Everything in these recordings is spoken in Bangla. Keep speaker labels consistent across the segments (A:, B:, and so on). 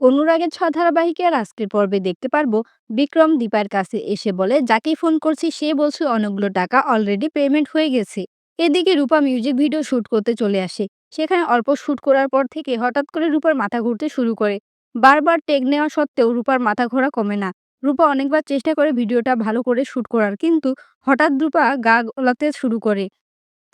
A: অনুরাগের ছ ধারাবাহিকের আজকের পর্বে দেখতে পারব। বিক্রম দীপার কাছে এসে বলে যাকে ফোন করছি, সে বলছে অনেকগুলো টাকা অলরেডি পেমেন্ট হয়ে গেছে। এদিকে রূপা মিউজিক ভিডিও শুট করতে চলে আসে। সেখানে অল্প শুট করার পর থেকে হঠাৎ করে রূপার মাথা ঘুরতে শুরু করে। বারবার টেক নেওয়া সত্ত্বেও রূপার মাথা ঘোরা কমে না। রূপা অনেকবার চেষ্টা করে ভিডিওটা ভালো করে শুট করার, কিন্তু হঠাৎ রূপা গা গলাতে শুরু করে।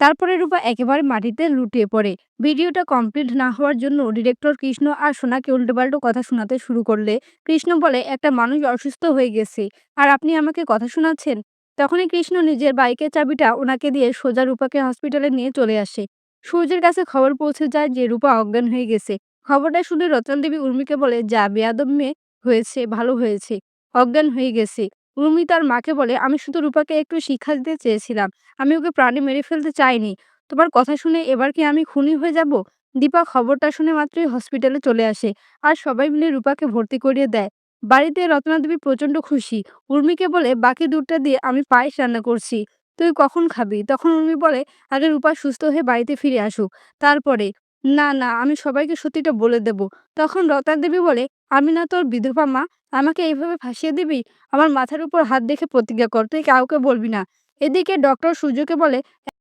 A: তারপরে রূপা একেবারে মাটিতে লুটিয়ে পড়ে। ভিডিওটা কমপ্লিট না হওয়ার জন্য ডিরেক্টর কৃষ্ণ আর সোনাকে উল্টোপাল্টো কথা শোনাতে শুরু করলে। কৃষ্ণ বলে, একটা মানুষ অসুস্থ হয়ে গেছে, আর আপনি আমাকে কথা শোনাচ্ছেন? তখনই কৃষ্ণ নিজের বাইকের চাবিটা ওনাকে দিয়ে সোজা রূপাকে হসপিটালে নিয়ে চলে আসে। সূর্যের কাছে খবর পৌঁছে যায় যে রূপা অজ্ঞান হয়ে গেছে। খবরটা শুনে রতন দেবী উর্মিকে বলে, যা বেয়াদব মেয়ে হয়েছে, ভালো হয়েছে, অজ্ঞান হয়ে গেছে। উর্মি তার মাকে বলে, আমি শুধু রূপাকে একটু শিক্ষা দিতে চেয়েছিলাম। আমি ওকে প্রাণে মেরে ফেলতে চাইনি। তোমার কথা শুনে এবার কি আমি খুনি হয়ে যাব? দীপা খবরটা শুনে মাত্রই হসপিটালে চলে আসে আর সবাই মিলে রূপাকে ভর্তি করিয়ে দেয়। বাড়িতে রত্না দেবী প্রচণ্ড খুশি। উর্মিকে বলে, বাকি দুধটা দিয়ে আমি পায়েস রান্না করছি। তুই কখন খাবি? তখন উর্মি বলে, আগে রূপা সুস্থ হয়ে বাড়িতে ফিরে আসুক। তারপরে, না না, আমি সবাইকে সত্যিটা বলে দেব। তখন রত্না দেবী বলে আমি না তোর বিধবা মা, আমাকে এইভাবে ফাঁসিয়ে দিবি? আমার মাথার উপর হাত দেখে প্রতিজ্ঞা কর, তুই কাউকে বলবি না। এদিকে ডক্টর সূর্যকে বলে,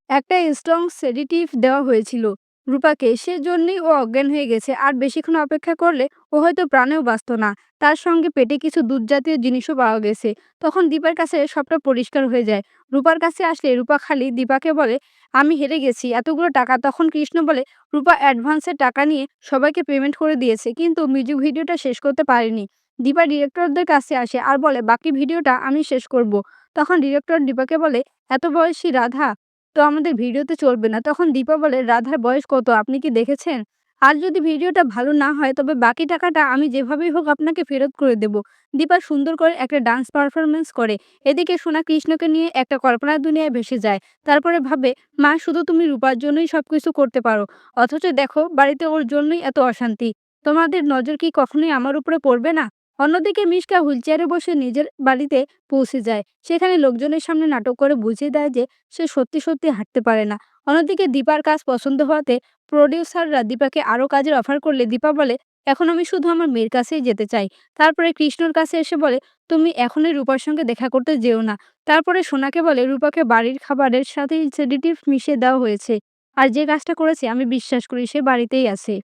A: একটা স্ট্রং সেডিটিভ দেওয়া হয়েছিল। রূপাকে সেজন্যই ও অজ্ঞান হয়ে গেছে। আর বেশিক্ষণ অপেক্ষা করলে ও হয়তো প্রাণেও বাঁচত না। তার সঙ্গে পেটে কিছু দুধ জাতীয় জিনিসও পাওয়া গেছে। তখন দীপার কাছে সবটা পরিষ্কার হয়ে যায়। রূপার কাছে আসলে রূপা খালি দীপাকে বলে, আমি হেরে গেছি। এতগুলো টাকা তখন কৃষ্ণ বলে, রূপা অ্যাডভান্সের টাকা নিয়ে সবাইকে পেমেন্ট করে দিয়েছে, কিন্তু মিউজিক ভিডিওটা শেষ করতে পারেনি। দীপা ডিরেক্টরদের কাছে আসে আর বলে, বাকি ভিডিওটা আমি শেষ করব। তখন ডিরেক্টর দীপাকে বলে, এত বয়সী রাধা তো আমাদের ভিডিওতে চলবে না। তখন দীপা বলে, রাধার বয়স কত? আপনি কি দেখেছেন? আর যদি ভিডিওটা ভালো না হয়, তবে বাকি টাকাটা আমি যেভাবেই হোক আপনাকে ফেরত করে দেব। দীপা সুন্দর করে একটা ডান্স পারফরমেন্স করে। এদিকে সোনা কৃষ্ণকে নিয়ে একটা কল্পনার দুনিয়ায় ভেসে যায়। তারপরে ভাবে, মা, শুধু তুমি রূপার জন্যই সব কিছু করতে পারো। অথচ দেখো, বাড়িতে ওর জন্যই এত অশান্তি। তোমাদের নজর কি কখনোই আমার উপরে পড়বে না? অন্যদিকে মিশকা হুইলচেয়ারে বসে নিজের বাড়িতে পৌঁছে যায়। সেখানে লোকজনের সামনে নাটক করে বুঝিয়ে দেয় যে সে সত্যি সত্যি হাঁটতে পারে না। অন্যদিকে দীপার কাজ পছন্দ হওয়াতে প্রডিউসাররা দীপাকে আরও কাজের অফার করলে দীপা বলে, এখন আমি শুধু আমার মেয়ের কাছেই যেতে চাই। তারপরে কৃষ্ণর কাছে এসে বলে, তুমি এখনই রূপার সঙ্গে দেখা করতে যেও না। তারপরে সোনাকে বলে, রূপাকে বাড়ির খাবারের সাথে সেডিটিভ মিশিয়ে দেওয়া হয়েছে। আর যে কাজটা করেছে আমি বিশ্বাস করি সে বাড়িতেই আছে।